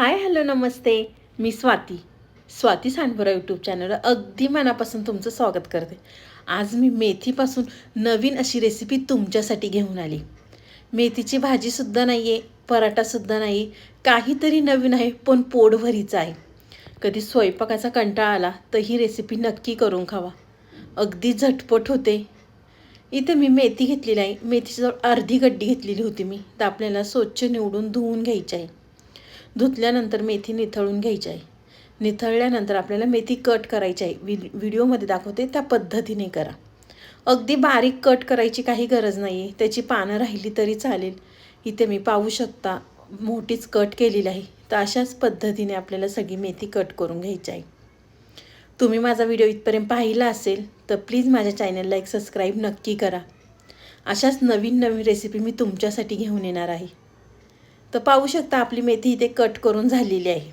हाय hello नमस्ते. मी Swati. Swati Sandbara YouTube चॅनलवर अगदी मनापासून तुमचं स्वागत करते. आज मी मेथीपासून नवीन अशी रेसिपी तुमच्यासाठी घेऊन आली. मेथीची भाजीसुद्धा नाही आहे पराठासुद्धा नाही काहीतरी नवीन आहे पण पोटभरीचं आहे. कधी स्वयंपाकाचा कंटाळा आला तर ही रेसिपी नक्की करून खावा. अगदी झटपट होते. इथे मी मेथी घेतलेली आहे. मेथीची अर्धी गड्डी घेतलेली होती मी तर आपल्याला स्वच्छ निवडून धुवून घ्यायची आहे. धुतल्यानंतर मेथी निथळून घ्यायची आहे. निथळल्यानंतर आपल्याला मेथी कट करायची आहे. वि व्हिडिओमध्ये दाखवते त्या पद्धतीने करा. अगदी बारीक कट करायची काही गरज नाही आहे त्याची पानं राहिली तरी चालेल. इथे मी पाहू शकता मोठीच कट केलेली आहे. तर अशाच पद्धतीने आपल्याला सगळी मेथी कट करून घ्यायची आहे. तुम्ही माझा व्हिडिओ इथपर्यंत पाहिला असेल तर प्लीज माझ्या चॅनलला एक सबस्क्राईब नक्की करा. अशाच नवीन नवीन रेसिपी मी तुमच्यासाठी घेऊन येणार आहे. तर पाहू शकता आपली मेथी इथे कट करून झालेली आहे.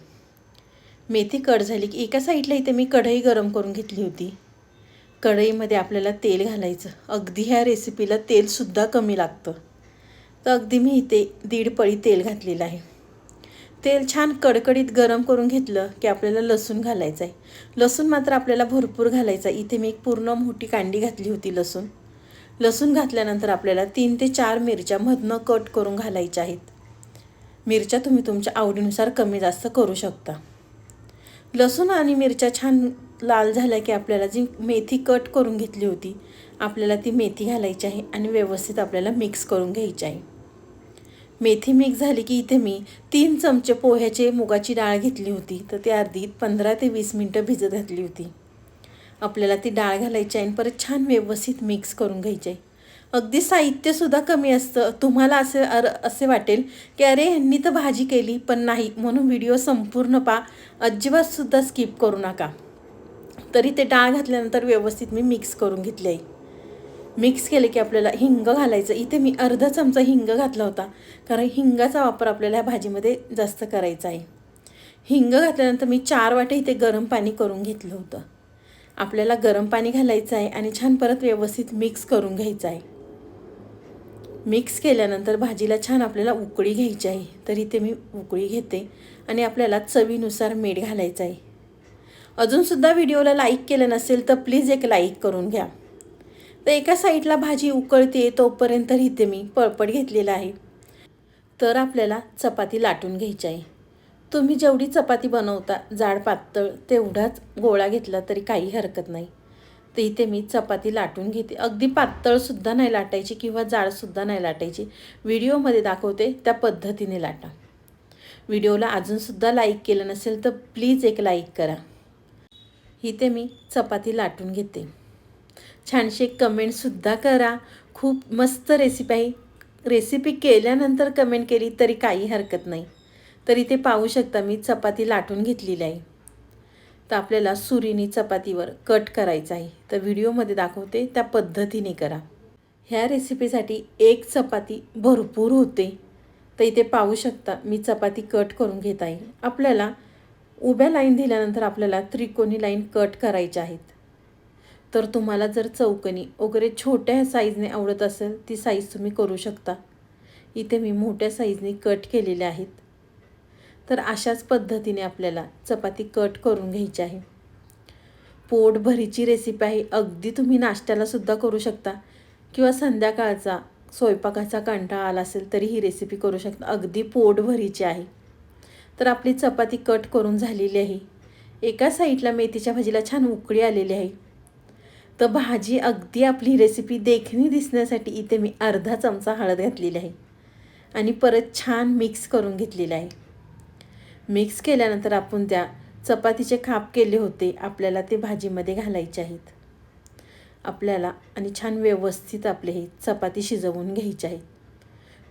मेथी कट झाली की एका साईडला इथे मी कढई गरम करून घेतली होती. कढईमध्ये आपल्याला तेल घालायचं. अगदी ह्या रेसिपीला तेलसुद्धा कमी लागतं. तर अगदी मी इथे दीड पळी तेल घातलेलं आहे. तेल छान कडकडीत गरम करून घेतलं की आपल्याला लसूण घालायचं आहे. लसूण मात्र आपल्याला भरपूर घालायचा आहे. इथे मी एक पूर्ण मोठी कांडी घातली होती लसूण. लसूण घातल्यानंतर आपल्याला तीन ते चार मिरच्या मधनं कट करून घालायच्या आहेत. मिरच्या तुम्ही तुमच्या आवडीनुसार कमी जास्त करू शकता. लसूण आणि मिरच्या छान लाल झाल्या की आपल्याला जी मेथी कट करून घेतली होती आपल्याला ती मेथी घालायची आहे आणि व्यवस्थित आपल्याला मिक्स करून घ्यायची आहे. मेथी मिक्स झाली की इथे मी तीन चमचे पोह्याचे मुगाची डाळ घेतली होती तर ती अर्धी पंधरा ते वीस मिनटं भिजत घातली होती. आपल्याला ती डाळ घालायची आहे आणि परत छान व्यवस्थित मिक्स करून घ्यायची आहे. अगदी साहित्यसुद्धा कमी असतं. तुम्हाला असे अर असे वाटेल की अरे ह्यांनी तर भाजी केली पण नाही. म्हणून व्हिडिओ संपूर्ण पा अजिबातसुद्धा स्किप करू नका. तरी ते डाळ घातल्यानंतर व्यवस्थित मी मिक्स करून घेतली आहे. मिक्स केले की आपल्याला हिंग घालायचं. इथे मी अर्धा चमचा हिंग घातला होता. कारण हिंगाचा वापर आपल्याला ह्या भाजीमध्ये जास्त करायचा आहे. हिंग घातल्यानंतर मी चार वाटे इथे गरम पाणी करून घेतलं होतं. आपल्याला गरम पाणी घालायचं आहे आणि छान परत व्यवस्थित मिक्स करून घ्यायचं आहे. मिक्स केल्यानंतर भाजीला छान आपल्याला उकळी घ्यायची आहे. तर इथे मी उकळी घेते आणि आपल्याला चवीनुसार मीठ घालायचं आहे. अजूनसुद्धा व्हिडिओला लाईक केलं नसेल तर प्लीज एक लाईक करून घ्या. तर एका साईडला भाजी उकळते तोपर्यंत इथे मी पळपट घेतलेला आहे. तर आपल्याला चपाती लाटून घ्यायची आहे. तुम्ही जेवढी चपाती बनवता जाड पातळ तेवढाच गोळा घेतला तरी काही हरकत नाही. तर इथे मी चपाती लाटून घेते. अगदी पातळसुद्धा नाही लाटायची किंवा जाडसुद्धा नाही लाटायची. व्हिडिओमध्ये दाखवते त्या पद्धतीने लाटा. व्हिडिओला अजूनसुद्धा लाईक केलं नसेल तर प्लीज एक लाईक करा. इथे मी चपाती लाटून घेते. छानशी कमेंटसुद्धा करा. खूप मस्त रेसिपी आहे. रेसिपी केल्यानंतर कमेंट केली तरी काही हरकत नाही. तर इथे पाहू शकता मी चपाती लाटून घेतलेली आहे. तर आपल्याला सुरीनी चपातीवर कट करायचं आहे. तर व्हिडिओमध्ये दाखवते त्या पद्धतीने करा. ह्या रेसिपीसाठी एक चपाती भरपूर होते. तर इथे पाहू शकता मी चपाती कट करून घेत आहे. आपल्याला उभ्या लाईन दिल्यानंतर आपल्याला त्रिकोणी लाईन कट करायच्या आहेत. तर तुम्हाला जर चौकनी वगैरे छोट्या साईजने आवडत असेल ती साईज तुम्ही करू शकता. इथे मी मोठ्या साईजने कट केलेल्या आहेत. तर अशाच पद्धतीने आपल्याला चपाती कट करून घ्यायची आहे. पोटभरीची रेसिपी आहे. अगदी तुम्ही नाश्त्यालासुद्धा करू शकता. किंवा संध्याकाळचा स्वयंपाकाचा कंटाळा आला असेल तरी ही रेसिपी करू शकता. अगदी पोटभरीची आहे. तर आपली चपाती कट करून झालेली आहे. एका साईडला मेथीच्या भाजीला छान उकळी आलेली आहे. तर भाजी अगदी आपली रेसिपी देखणी दिसण्यासाठी इथे मी अर्धा चमचा हळद घातलेली आहे. आणि परत छान मिक्स करून घेतलेलं आहे. मिक्स केल्यानंतर आपण त्या चपातीचे खाप केले होते. आपल्याला ते भाजीमध्ये घालायचे आहेत. आपल्याला आणि छान व्यवस्थित आपले हे चपाती शिजवून घ्यायचे आहेत.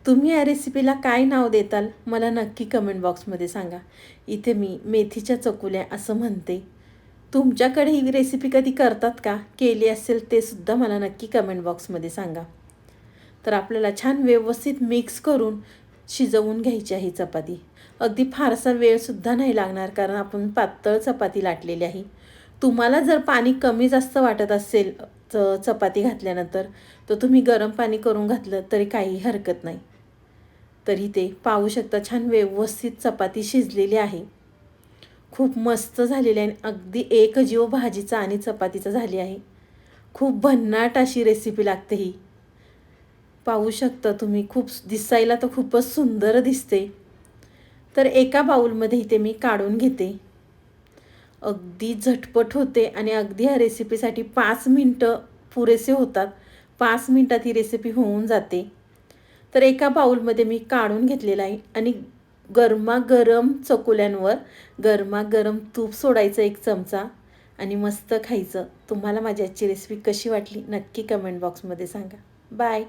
तुम्ही या रेसिपीला काय नाव देताल? मला नक्की कमेंट बॉक्समध्ये सांगा. इथे मी मेथीच्या चकुल्या असं म्हणते. तुमच्याकडे ही रेसिपी कधी करतात का? केली असेल ते सुद्धा मला नक्की कमेंट बॉक्समध्ये सांगा. तर आपल्याला छान व्यवस्थित मिक्स करून शिजवून घ्यायची आहे चपाती. अगदी फारसा वेळसुद्धा नाही लागणार कारण आपण पातळ चपाती लाटलेली आहे. तुम्हाला जर पाणी कमी जास्त वाटत असेल च चपाती घातल्यानंतर तर तुम्ही गरम पाणी करून घातलं तरी काही हरकत नाही. तरी ते पाहू शकता छान व्यवस्थित चपाती शिजलेली आहे. खूप मस्त झालेली आहे आणि अगदी एक जीव भाजीचा आणि चपातीचा झाली आहे. खूप भन्नाट अशी रेसिपी लागते ही. पाहू शकता तुम्ही. खूप दिसायला तर खूपच सुंदर दिसते. तर एका बाऊलमध्ये इथे मी काढून घेते. अगदी झटपट होते आणि अगदी ह्या रेसिपीसाठी पाच मिनटं पुरेसे होतात. पाच मिनटात ही रेसिपी होऊन जाते. तर एका बाऊलमध्ये मी काढून घेतलेला आहे आणि गरमागरम चकुल्यांवर गरमागरम तूप सोडायचं एक चमचा आणि मस्त खायचं. तुम्हाला माझी आजची रेसिपी कशी वाटली नक्की कमेंट बॉक्समध्ये सांगा. बाय